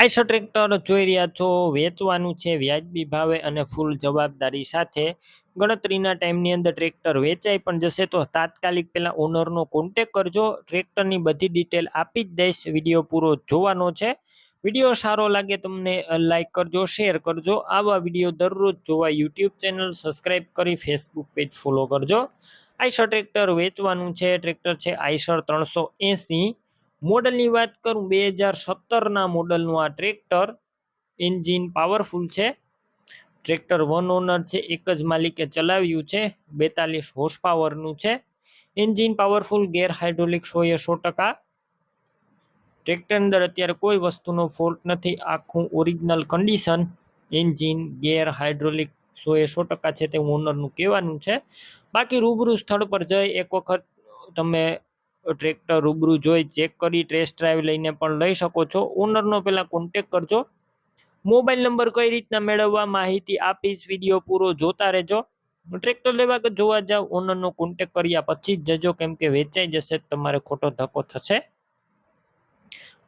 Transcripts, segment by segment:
Eicher tractor જોઈ રહ્યા છો, વેચવાનું છે વ્યાજબી ભાવે અને ફૂલ જવાબદારી સાથે. ગણતરીના ટાઈમની અંદર ટ્રેક્ટર વેચાઈ પણ જશે તો તાત્કાલિક પહેલાં ઓનરનો કોન્ટેક કરજો. ટ્રેક્ટરની બધી ડિટેલ આપી જ દઈશ. વીડિયો પૂરો જોવાનો છે. વીડિયો સારો લાગે તમને લાઈક કરજો, શેર કરજો. આવા વીડિયો દરરોજ જોવા યુટ્યુબ ચેનલ સબસ્ક્રાઈબ કરી ફેસબુક પેજ ફોલો કરજો. આઈસર ટ્રેક્ટર વેચવાનું છે. ટ્રેક્ટર છે આઈસર ત્રણસો એંસી. મોડલની વાત કરું, બે હજાર સત્તરના મોડલનું આ ટ્રેક્ટર એન્જિન પાવરફુલ છે. ટ્રેક્ટર વન ઓનર છે, એક જ માલિકે ચલાવ્યું છે, બેતાલીસ હોર્સ પાવરનું છે. એન્જિન પાવરફુલ ગેર હાઇડ્રોલિક સો એ સો ટકા. ટ્રેક્ટર અંદર અત્યારે કોઈ વસ્તુનો ફોલ્ટ નથી, આખું original condition engine gear hydraulic સો એ સો ટકા છે તે ઓનરનું કહેવાનું છે. બાકી રૂબરૂ સ્થળ પર જઈ એક વખત તમે ટ્રેક્ટર રૂબરૂ જોઈ ચેક કરી ટેસ્ટ ડ્રાઈવ લઈને પણ લઈ શકો છો. ઓનરનો પહેલાં કોન્ટેક કરજો. મોબાઈલ નંબર કઈ રીતના મેળવવા માહિતી આપીશ વીડિયો પૂરો જોતા રહેજો. ટ્રેક્ટર લેવા જોવા જાવ ઓનરનો કોન્ટેક કર્યા પછી જ જજો, કેમ કે વેચાઈ જશે, તમારે ખોટો ધક્કો થશે.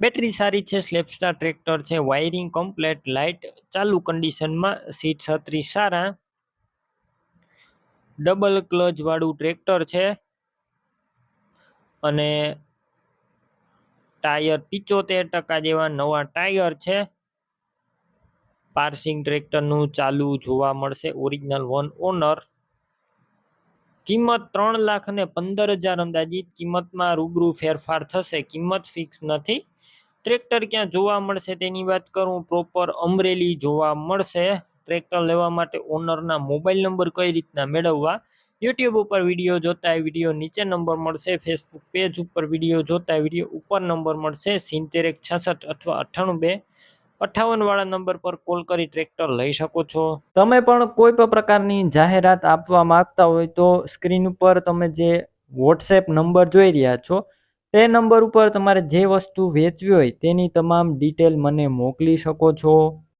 બેટરી સારી છે સ્લેપસ્ટાર ટ્રેક્ટર છે વાયરિંગ કમ્પ્લેટ લાઇટ ચાલુ કન્ડિશનમાં સીટ છત્રીસ સારા. ડબલ ક્લચ વાળું ટ્રેક્ટર છે. અને ટાયર પિચોતેર ટકા જેવા નવા ટાયર છે. પાર્સિંગ ટ્રેક્ટરનું ચાલુ જોવા મળશે ઓરિજિનલ વન ઓનર. કિંમત ત્રણ લાખ અને પંદર હજાર અંદાજિત. કિંમતમાં રૂબરૂ ફેરફાર થશે. કિંમત ફિક્સ નથી. ટ્રેક્ટર ક્યાં જોવા મળશે તેની વાત કરું. પ્રોપર અમરેલી જોવા મળશે. ટ્રેક્ટર લેવા માટે ઓનરના મોબાઈલ નંબર કઈ રીતના મેળવવા? યુટ્યુબ ઉપર વીડિયો જોતા વીડિયો નીચે નંબર મળશે ફેસબુક પેજ ઉપર વીડિયો જોતા વીડિયો ઉપર નંબર મળશે, સિત્તેર એક છાસઠ અથવા અઠ્ઠાણું બે અઠ્ઠાવન વાળા નંબર પર કોલ કરી ટ્રેક્ટર લઈ શકો છો. તમે પણ કોઈ પણ પ્રકારની જાહેરાત આપવા માંગતા હોય તો સ્ક્રીન ઉપર તમે જે વોટ્સએપ નંબર જોઈ રહ્યા છો, તે નંબર ઉપર તમારે જે વસ્તુ વેચવી હોય તેની તમામ ડિટેલ મને મોકલી શકો છો.